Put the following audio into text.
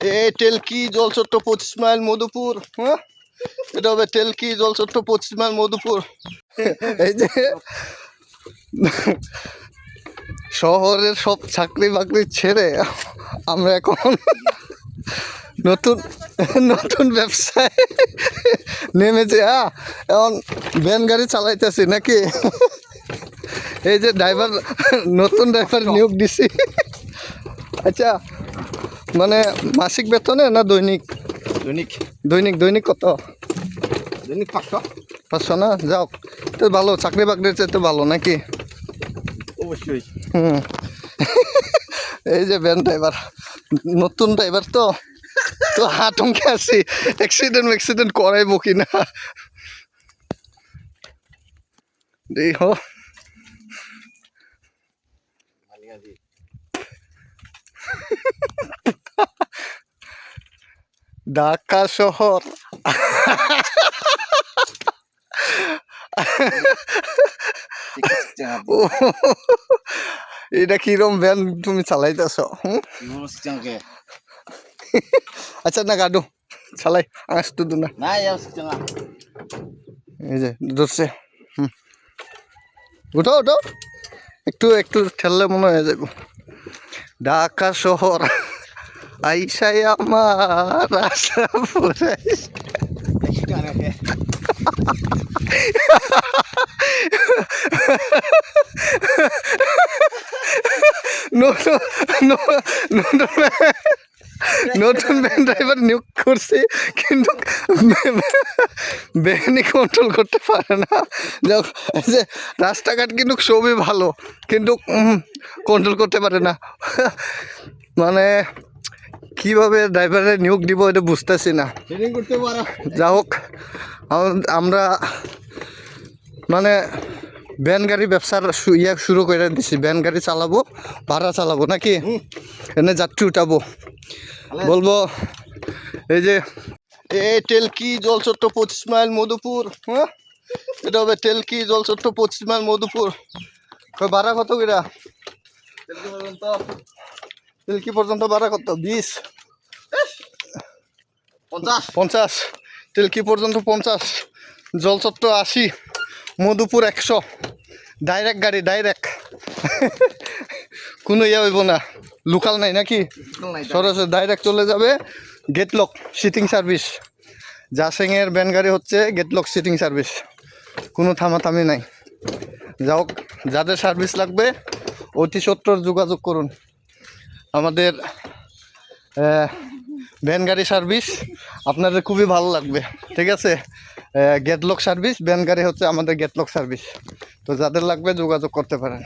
এই টেলকি জলচট্ট পঁচিশ মাইল মধুপুর হ্যাঁ? এটা হবে টেলকি জলচট্ট পঁচিশ মাইল মধুপুর। এই যে, শহরের সব চাকরি বাকরি ছেড়ে আমরা এখন নতুন নতুন ব্যবসায় নেমেছে হ্যাঁ? এখন ভ্যান গাড়ি চালাইতেছি নাকি? এই যে ড্রাইভার নতুন ড্রাইভার নিয়োগ দিছি। আচ্ছা মানে মাসিক বেতনে না দৈনিক? দৈনিক। দৈনিক দৈনিক কত? দৈনিক পাঁচশো। পাঁচশো না? যাও। তো ভালো চাকরি বাকরির চাইতে ভালো নাকি? অবশ্যই। হুম। এই যে ভ্যান ড্রাইভার নতুন ড্রাইভার তো? তো আতঙ্কে আছি। অ্যাক্সিডেন্ট অ্যাক্সিডেন্ট করাইবো কি না দেই ঢাকা শহর। এটা কিরম ভ্যান তুমি চালাইতেছ আচ্ছা না গাডু চালাই আসতো না ya setengah. এই যে ধরছে হুম। উঠো উঠো। একটু একটু ঠেললে মনে হয়ে যাব ঢাকা শহর। আইসাই আমার আশা ya. নতুন নতুন ভ্যান ড্রাইভার নিয়োগ করছি, কিন্তু ভ্যানই কন্ট্রোল করতে পারে না যে রাস্তাঘাট কিন্তু সবই ভালো, কিন্তু কন্ট্রোল করতে পারে না মানে কীভাবে ড্রাইভারে নিয়োগ দিব এটা বুঝতেছি না। যা হোক আমরা মানে ভ্যান গাড়ি ব্যবসার ইয়া শুরু করে দিছি। ভ্যান গাড়ি চালাবো ভাড়া চালাবো নাকি? এনে যাত্রী উঠাবো। বলব এই যে এই টেলকি জলচট্ট পঁচিশ মাইল মধুপুর? হ্যাঁ? এটা হবে টেলকি জলচট্ট পঁচিশ মাইল মধুপুর? ভাড়া কত কিরা টেলকি পর্যন্ত ভাড়া কত? বিশ? পঞ্চাশ। পঞ্চাশ। তেলকি পর্যন্ত পঞ্চাশ। জলচত্র আশি। মধুপুর একশো। ডাইরেক্ট গাড়ি ডাইরেক্ট। কোনো ইয়ে হইব না। লোকাল নাই নাকি? সরাসরি ডাইরেক্ট চলে যাবে গেটলক সিটিং সার্ভিস। জাসেংয়ের ভ্যান গাড়ি হচ্ছে গেটলক সিটিং সার্ভিস। কোনো থামাথামি নাই। যাও যাদের সার্ভিস লাগবে অতি সত্তর যোগাযোগ করুন। আমাদের ভ্যান গাড়ি সার্ভিস, আপনাদের খুবই ভালো লাগবে, ঠিক আছে? গেটলক সার্ভিস, ভ্যান গাড়ি হচ্ছে আমাদের গেটলক সার্ভিস। তো যাদের লাগবে যোগাযোগ করতে পারেন।